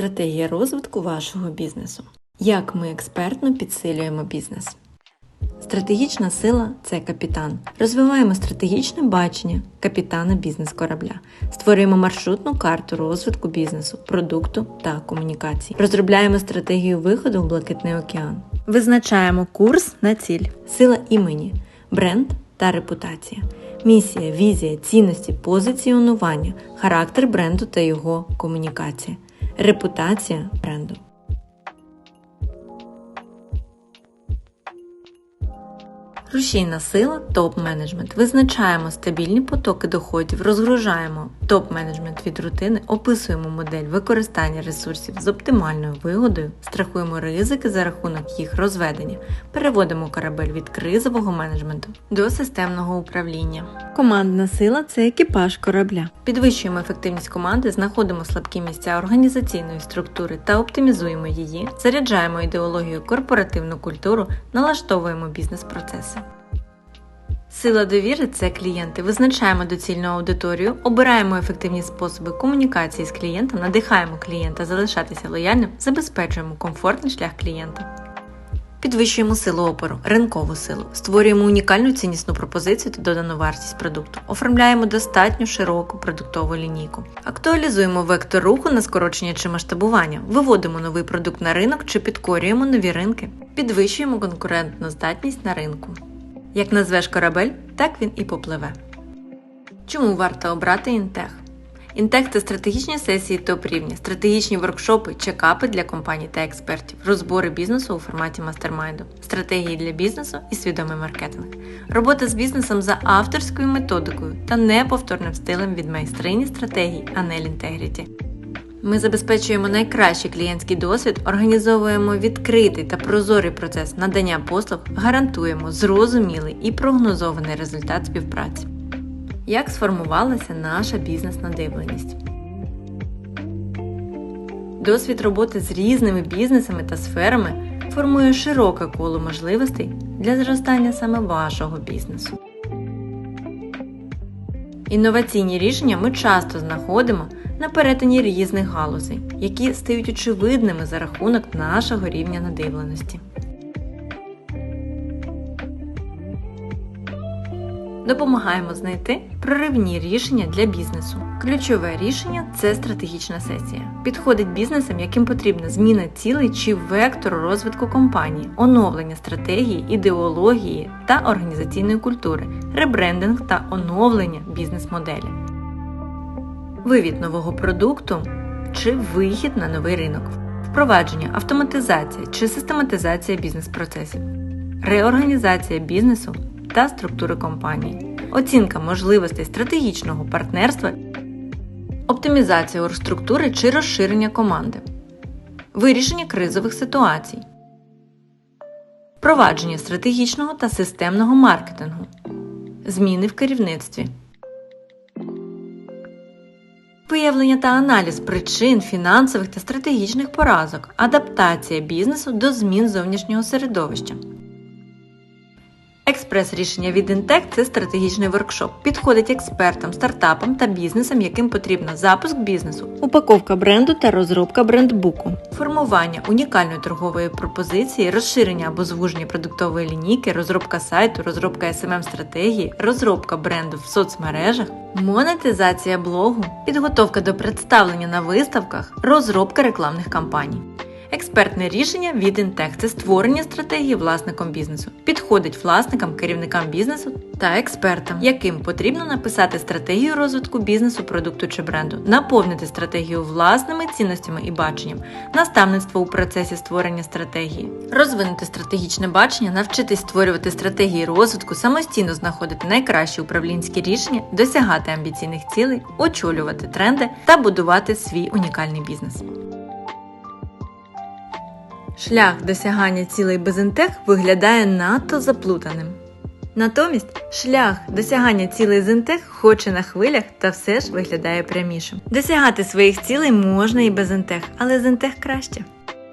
Стратегія розвитку вашого бізнесу. Як ми експертно підсилюємо бізнес. Стратегічна сила це капітан. Розвиваємо стратегічне бачення капітана бізнес-корабля. Створюємо маршрутну карту розвитку бізнесу, продукту та комунікацій. Розробляємо стратегію виходу в блакитний океан. Визначаємо курс на ціль, сила імені, бренд та репутація. Місія, візія, цінності, позиціонування, характер бренду та його комунікація, репутація бренду. Рушійна сила топ-менеджмент. Визначаємо стабільні потоки доходів, розгружаємо топ-менеджмент від рутини, описуємо модель використання ресурсів з оптимальною вигодою, страхуємо ризики за рахунок їх розведення, переводимо корабель від кризового менеджменту до системного управління. Командна сила це екіпаж корабля. Підвищуємо ефективність команди, знаходимо слабкі місця організаційної структури та оптимізуємо її, заряджаємо ідеологію корпоративну культуру, налаштовуємо бізнес-процеси. Сила довіри це клієнти. Визначаємо доцільну аудиторію, обираємо ефективні способи комунікації з клієнтом, надихаємо клієнта залишатися лояльним, забезпечуємо комфортний шлях клієнта. Підвищуємо силу опору, ринкову силу, створюємо унікальну ціннісну пропозицію та додану вартість продукту, оформляємо достатньо широку продуктову лінійку, актуалізуємо вектор руху на скорочення чи масштабування, виводимо новий продукт на ринок чи підкорюємо нові ринки, підвищуємо конкурентну здатність на ринку. Як назвеш корабель, так він і попливе. Чому варто обрати Інтех? Інтех це стратегічні сесії топ-рівня, стратегічні воркшопи, чекапи для компаній та експертів, розбори бізнесу у форматі мастермайнду, стратегії для бізнесу і свідомий маркетинг, робота з бізнесом за авторською методикою та неповторним стилем від майстрині стратегій Анель Інтегріті. Ми забезпечуємо найкращий клієнтський досвід, організовуємо відкритий та прозорий процес надання послуг, гарантуємо зрозумілий і прогнозований результат співпраці. Як сформувалася наша бізнес-надивленість? Досвід роботи з різними бізнесами та сферами формує широке коло можливостей для зростання саме вашого бізнесу. Інноваційні рішення ми часто знаходимо на перетині різних галузей, які стають очевидними за рахунок нашого рівня надивленості. Допомагаємо знайти проривні рішення для бізнесу. Ключове рішення це стратегічна сесія. Підходить бізнесам, яким потрібна зміна цілей чи вектору розвитку компанії, оновлення стратегії, ідеології та організаційної культури, ребрендинг та оновлення бізнес-моделі вивід нового продукту чи вихід на новий ринок, впровадження, автоматизація чи систематизація бізнес-процесів, реорганізація бізнесу та структури компанії, оцінка можливостей стратегічного партнерства, оптимізація оргструктури чи розширення команди, вирішення кризових ситуацій, впровадження стратегічного та системного маркетингу, зміни в керівництві. Виявлення та аналіз причин фінансових та стратегічних поразок, адаптація бізнесу до змін зовнішнього середовища. Експрес-рішення від Інтек це стратегічний воркшоп. Підходить експертам, стартапам та бізнесам, яким потрібно запуск бізнесу, упаковка бренду та розробка брендбуку, формування унікальної торгової пропозиції, розширення або звуження продуктової лінійки, розробка сайту, розробка smm стратегії, розробка бренду в соцмережах, монетизація блогу, підготовка до представлення на виставках, розробка рекламних кампаній. Експертне рішення від Інтех це створення стратегії власником бізнесу. Підходить власникам, керівникам бізнесу та експертам, яким потрібно написати стратегію розвитку бізнесу, продукту чи бренду, наповнити стратегію власними цінностями і баченням, наставництво у процесі створення стратегії, розвинути стратегічне бачення, навчитись створювати стратегії розвитку, самостійно знаходити найкращі управлінські рішення, досягати амбіційних цілей, очолювати тренди та будувати свій унікальний бізнес. Шлях досягання цілей без інтех виглядає надто заплутаним. Натомість шлях досягання цілей з хоче на хвилях та все ж виглядає прямішим. Досягати своїх цілей можна і без інтех, але з краще.